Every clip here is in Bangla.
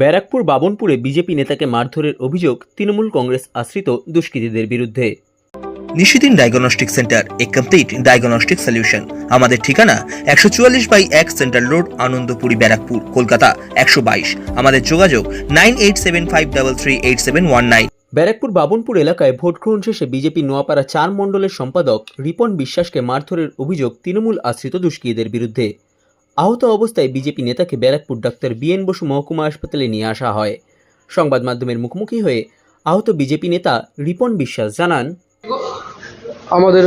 ব্যারাকপুর বাবনপুরে বিজেপি নেতাকে মারধরের অভিযোগ তৃণমূল কংগ্রেস আশ্রিত দুষ্কৃতীদের বিরুদ্ধে। Nishidin diagnostic centre a complete diagnostic solution আমাদের ঠিকানা একশো চুয়াল্লিশ বাই এক সেন্ট্রাল রোড আনন্দপুরি ব্যারাকপুর কলকাতা একশো বাইশ। আমাদের যোগাযোগ nine eight seven five double three eight seven one nine. Barrackpore Babanpur এলাকায় ভোটগ্রহণ শেষে বিজেপি নোয়াপাড়া চার মণ্ডলের সম্পাদক রিপন বিশ্বাসকে মারধরের অভিযোগ তৃণমূল আশ্রিত দুষ্কৃতীদের বিরুদ্ধে। আহত অবস্থায় বিজেপি নেতাকে ব্যারাকপুর ডাক্তার বিএন বসু মহকুমা হাসপাতালে নিয়ে আসা হয়। সংবাদ মাধ্যমের মুখোমুখি হয়ে আহত বিজেপি নেতা রিপন বিশ্বাস জানান, আমাদের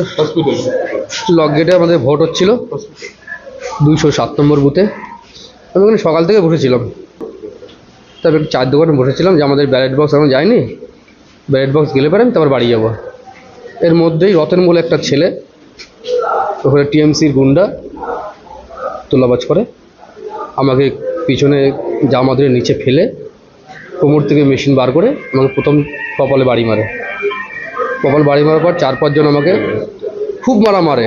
লক গেটে আমাদের ভোট হচ্ছিল দুইশো সাত নম্বর বুথে। আমি ওখানে সকাল থেকে বসেছিলাম। তারপর চার দোকানে বসেছিলাম যে আমাদের ব্যালেট বক্স এখন যায়নি। ব্যালেট বক্স গেলে পরে আমি তারপর বাড়ি যাব। এর মধ্যেই রতন বলে একটা ছেলে, ওখানে টিএমসির গুন্ডা তোলাবাজ করে, আমাকে পিছনে জামা ধরে নিচে ফেলে কোমর থেকে মেশিন বার করে আমাকে প্রথম কপালে বাড়ি মারে। কপাল বাড়ি মারার পর চার পাঁচজন আমাকে খুব মারা মারে।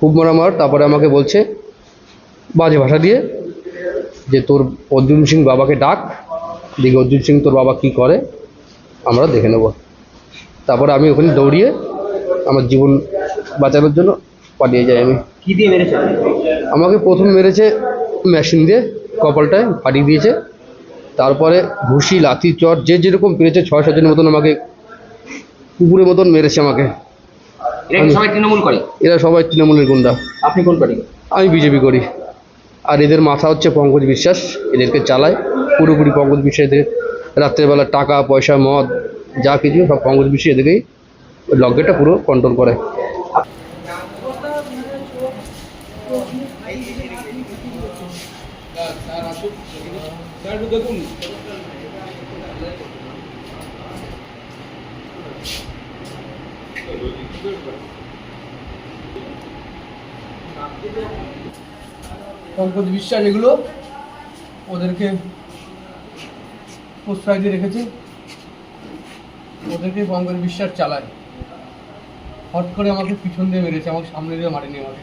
খুব মারা মার তারপরে আমাকে বলছে বাজে ভাষা দিয়ে যে তোর অর্জুন সিং বাবাকে ডাক, দেখি অর্জুন সিং তোর বাবা কি করে, আমরা দেখে নেব। তারপরে আমি ওখানে দৌড়িয়ে আমার জীবন বাঁচানোর জন্য পালিয়ে যাই আমি। কি দিয়ে মেরেছে? আমাকে প্রথম মেরেছে মেশিন দিয়ে কপালটায় ফাটিয়ে দিয়েছে। তারপরে ঘুষি লাথি চট যে যেরকম পেরেছে ছয় সাতজনের মতন আমাকে কুকুরের মতন মেরেছে আমাকে। এরা সবাই তৃণমূল করে? এরা সবাই তৃণমূলের গুন্ডা। আপনি কোন পার্টি? আমি বিজেপি করি। আর এদের মাথা হচ্ছে পঙ্কজ বিশ্বাস এদেরকে চালায়। পুরোপুরি পঙ্কজ বিশ্বাস এদের রাত্রেবেলা টাকা পয়সা মদ যা কিছু সব পঙ্কজ বিশ্বাস এদেরকেই ওই লকগেটটা পুরো কন্ট্রোল করে। পঙ্কজ বিশ্বাস, এগুলো ওদেরকে প্রশ্রয় দিয়ে রেখেছে। ওদেরকে পঙ্কজ বিশ্বাস চালায়। হট করে আমাকে পিছন দিয়ে মেরেছে আমার সামনে দিয়ে মারেনি আমাকে।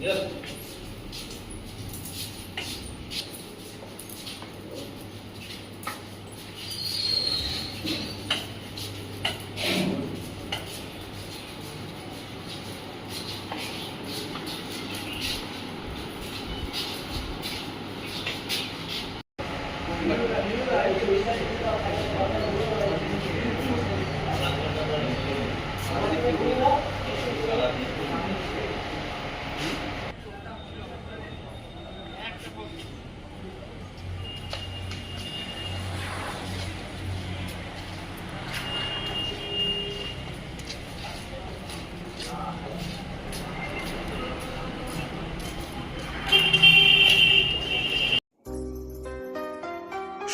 よし。